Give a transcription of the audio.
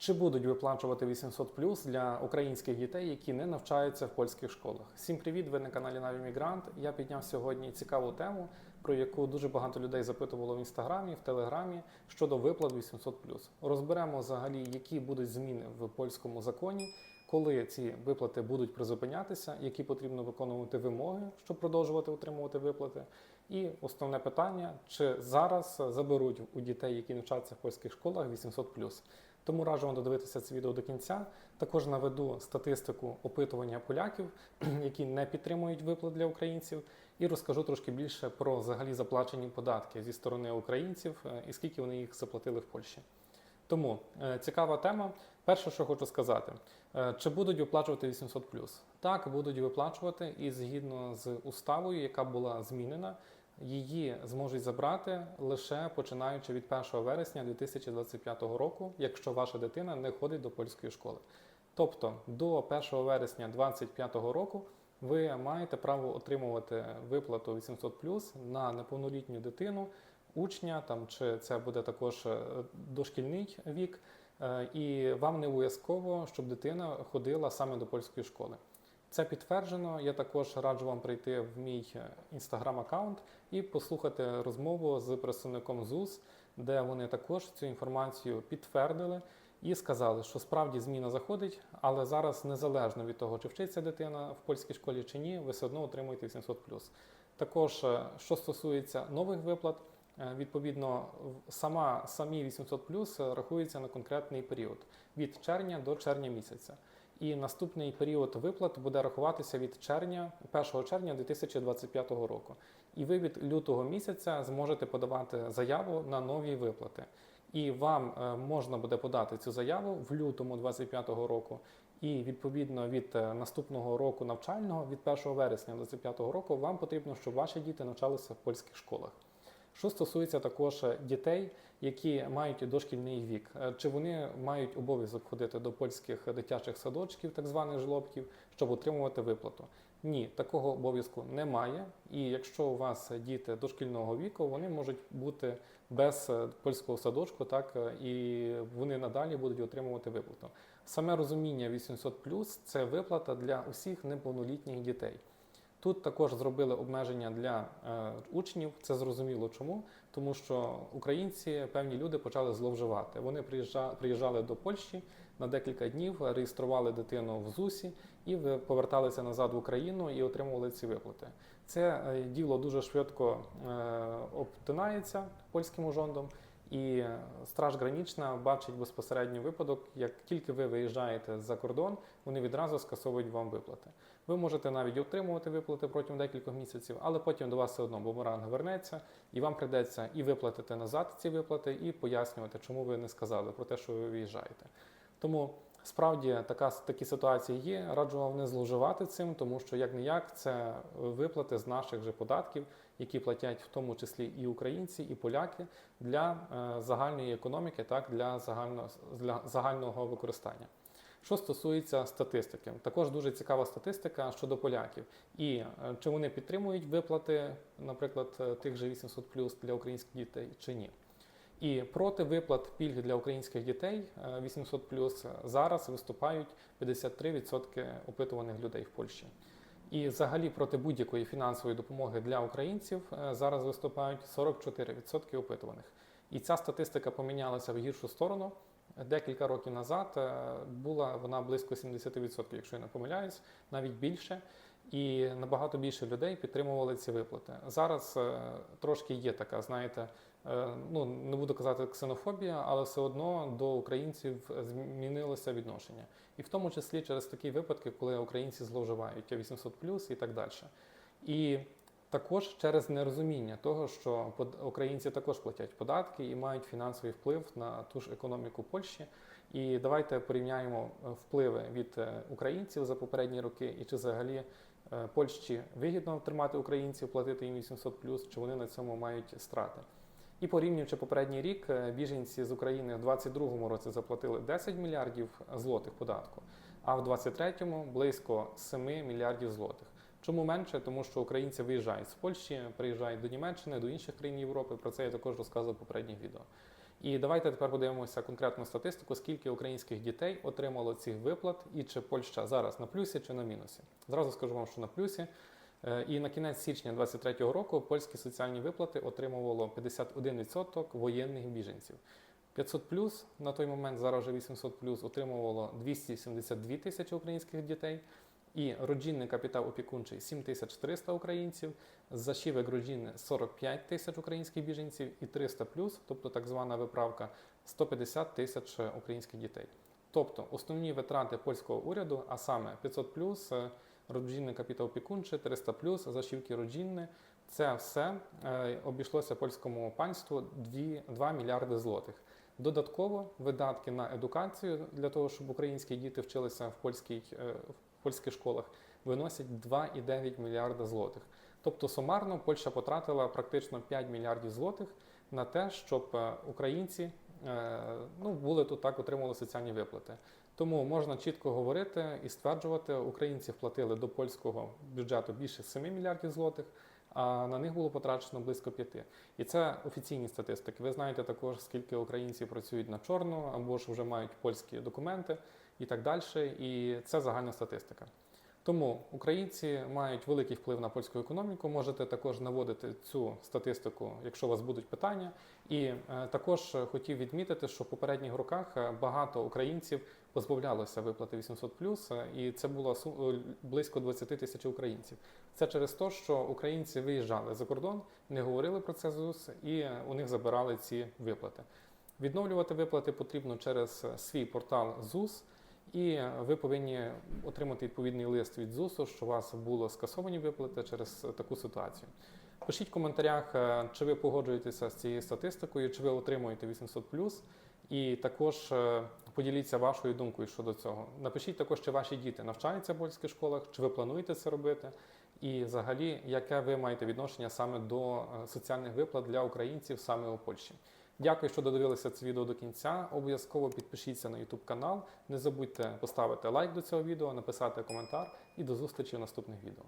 Чи будуть виплачувати 800 плюс для українських дітей, які не навчаються в польських школах? Всім привіт! Ви на каналі Наві Мігрант. Я підняв сьогодні цікаву тему, про яку дуже багато людей запитувало в інстаграмі, в телеграмі щодо виплат 800 плюс. Розберемо взагалі, які будуть зміни в польському законі, коли ці виплати будуть призупинятися, які потрібно виконувати вимоги, щоб продовжувати отримувати виплати. І основне питання: чи зараз заберуть у дітей, які навчаються в польських школах, 800 плюс? Тому раджу вам додивитися це відео до кінця. Також наведу статистику опитування поляків, які не підтримують виплат для українців, і розкажу трошки більше про взагалі заплачені податки зі сторони українців е, і скільки вони їх заплатили в Польщі. Тому е, цікава тема. Перше, що хочу сказати, е, чи будуть виплачувати 800 Так, будуть виплачувати, і згідно з уставою, яка була змінена, її зможуть забрати лише починаючи від 1 вересня 2025 року, якщо ваша дитина не ходить до польської школи. Тобто до 1 вересня 2025 року ви маєте право отримувати виплату 800 на неповнолітню дитину, учня там чи це буде також е, дошкільний вік. Е, І вам не обов'язково, щоб дитина ходила саме до польської школи. Це підтверджено. Я також раджу вам прийти в мій інстаграм-аккаунт і послухати розмову з представником ЗУС, де вони також цю інформацію підтвердили і сказали, що справді зміна заходить, але зараз незалежно від того, чи вчиться дитина в польській школі чи ні, ви все одно отримуєте 800 Також, е, що стосується нових виплат, е, відповідно, сама самі 800 плюс рахується на конкретний період від червня до червня місяця. І наступний період виплат буде рахуватися від червня, 1 червня 2025 року. І ви від лютого місяця зможете подавати заяву на нові виплати. І вам е, можна буде подати цю заяву в лютому 2025 року. І відповідно від е, наступного року навчального, від 1 вересня 2025 року, вам потрібно, щоб ваші діти навчалися в польських школах. Що стосується також е, дітей, які мають дошкільний вік, Е, чи вони мають обов'язок ходити до польських дитячих садочків, так званих жлобків, щоб отримувати виплату? Ні, такого обов'язку немає. І якщо у вас діти дошкільного віку, вони можуть бути без е, польського садочку, так і вони надалі будуть отримувати виплату. Саме розуміння 800 це виплата для усіх неповнолітніх дітей. Тут також зробили обмеження для е, учнів. Це зрозуміло чому, тому що українці, певні люди почали зловживати. Вони приїжджа- приїжджали до Польщі на декілька днів, реєстрували дитину в ЗУСі і поверталися назад в Україну і отримували ці виплати. Це е, діло дуже швидко е, обтинається польським ужондом. І Страж Гранічна бачить безпосередньо випадок, як тільки ви виїжджаєте за кордон, вони відразу скасовують вам виплати. Ви можете навіть отримувати виплати протягом декількох місяців, але потім до вас все одно бумеранг вернеться, і вам прийдеться і виплатити назад ці виплати, і пояснювати, чому ви не сказали про те, що ви виїжджаєте. Тому справді така такі ситуації є. Раджу вам не зловживати цим, тому що як не як це виплати з наших же податків, які платять в тому числі і українці, і поляки для е, загальної економіки, так для загального для загального використання. Що стосується статистики, також дуже цікава статистика щодо поляків. І е, чи вони підтримують виплати, наприклад, е, тих же 800 для українських дітей чи ні. І проти виплат пільг для українських дітей е, 800 зараз виступають 53% опитуваних людей в Польщі. І взагалі проти будь-якої фінансової допомоги для українців е, зараз виступають 44% опитуваних. І ця статистика помінялася в гіршу сторону. Декілька років назад е, була вона близько 70%, якщо я не помиляюсь, навіть більше. І набагато більше людей підтримували ці виплати. Зараз е, трошки є така, знаєте, е, ну не буду казати ксенофобія, але все одно до українців змінилося відношення, і в тому числі через такі випадки, коли українці зловживають 800 і так далі. І також через нерозуміння того, що українці також платять податки і мають фінансовий вплив на ту ж економіку Польщі. І давайте порівняємо е, впливи від українців за попередні роки, і чи взагалі Польщі вигідно тримати українців, платити їм 800 чи вони на цьому мають страти. І порівнюючи попередній рік, е, біженці з України в 2022 році заплатили 10 мільярдів злотих податку, а в 2023 близько 7 мільярдів злотих. Чому менше? Тому що українці виїжджають з Польщі, приїжджають до Німеччини, до інших країн Європи. Про це я також розказував попередніх відео. І давайте тепер подивимося конкретну статистику, скільки українських дітей отримало цих виплат, і чи Польща зараз на плюсі чи на мінусі. Зразу скажу вам, що на плюсі. Е, І на кінець січня 2023 року польські соціальні виплати отримувало 51% воєнних біженців. 500 плюс на той момент, зараз вже 800 плюс, отримувало 272 тисячі українських дітей. І родинний капітал опікунчий 7300 українців, зашівек родини 45 тисяч українських біженців і 300 плюс, тобто так звана виправка, 150 тисяч українських дітей. Тобто основні витрати польського уряду, а саме 500 плюс, е, родинний капітал опікунчий, 300 плюс, зашівки родинні, це все е, обійшлося польському панству 2, 2 мільярди злотих. Додатково видатки на едукацію для того, щоб українські діти вчилися в польській е, в польських школах, виносять 2,9 мільярда злотих. Тобто сумарно Польща потратила практично 5 мільярдів злотих на те, щоб е, українці е, ну, були тут так, отримували соціальні виплати. Тому можна чітко говорити і стверджувати, українці вплатили до польського бюджету більше 7 мільярдів злотих, а на них було потрачено близько 5. І це офіційні статистики. Ви знаєте також, скільки українців працюють на чорно або ж вже мають польські документи і так далі. І це загальна статистика. Тому українці мають великий вплив на польську економіку. Можете також наводити цю статистику, якщо у вас будуть питання. І е, також хотів відмітити, що в попередніх роках е, багато українців позбавлялося виплати 800+, е, і це було близько 20 тисяч українців. Це через те, що українці виїжджали за кордон, не говорили про це ЗУС, і у них забирали ці виплати. Відновлювати виплати потрібно через свій портал ЗУС. І ви повинні отримати відповідний лист від ЗУСу, що у вас було скасовані виплати через таку ситуацію. Пишіть в коментарях, е, чи ви погоджуєтеся з цією статистикою, чи ви отримуєте 800+, і також е, поділіться вашою думкою щодо цього. Напишіть також, чи ваші діти навчаються в польських школах, чи ви плануєте це робити, і взагалі, яке ви маєте відношення саме до е, соціальних виплат для українців саме у Польщі. Дякую, що додивилися це відео до кінця. Обов'язково підпишіться на YouTube канал. Не забудьте поставити лайк до цього відео, написати коментар і до зустрічі в наступних відео.